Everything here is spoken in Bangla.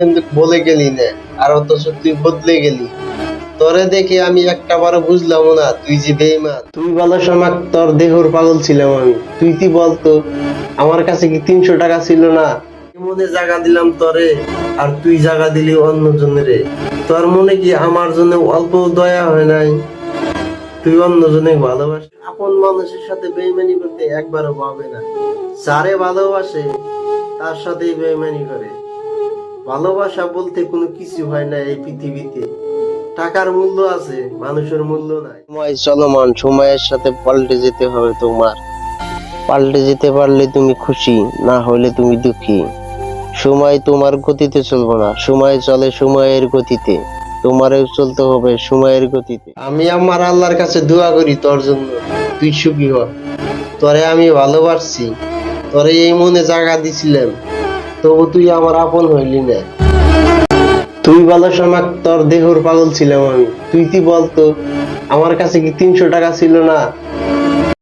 কিন্তু বলে গেলি না, আর অথচ তুই বদলে গেলি। তোরে দেখে আমি একটা বারো বুঝলাম না, তুই যে বেইমান তুই ভালো সময় তোর দেহর পাগল ছিলাম আমি। তুই কি বলতো? আমার কাছে কি তিনশো টাকা ছিল না? মনে জায়গা দিলাম তোরে, আর তুই জায়গা দিলি অন্য জনেরে? তোর মনে কি আমার জন্য অল্প দয়া হয় নাই? তুই অন্য অন্যজনে ভালোবাসে। আপন মানুষের সাথে বেইমানি করতে একবারও পাবে না। যারে ভালোবাসে, তার সাথেই বেইমানি করে। ভালোবাসা বলতে কোনো কিছু হয় না এই পৃথিবীতে। টাকার মূল্য আছে মানুষের মূল্য নাই। সময় চলমান সময়ের সাথে পাল্টে যেতে হবে তোমার। পাল্টে যেতে পারলে তুমি খুশি না হলে তুমি দুঃখী। সময় তোমার গতিতে চলবে না সময় চলে সময়ের গতিতে। তোমারও চলতে হবে সময়ের গতিতে। আমি আমার আল্লাহর কাছে দোয়া করি তোর জন্য তুই সুখী হ। তোরে আমি ভালোবাসছি তোরে এই মনে জায়গা দিছিলাম। তবু তুই আমার আপন হইলি না। তুই বলো সমাক তোর দেহর পাগল ছিলাম আমি। তুই কি বলতো? আমার কাছে কি তিনশো টাকা ছিল না?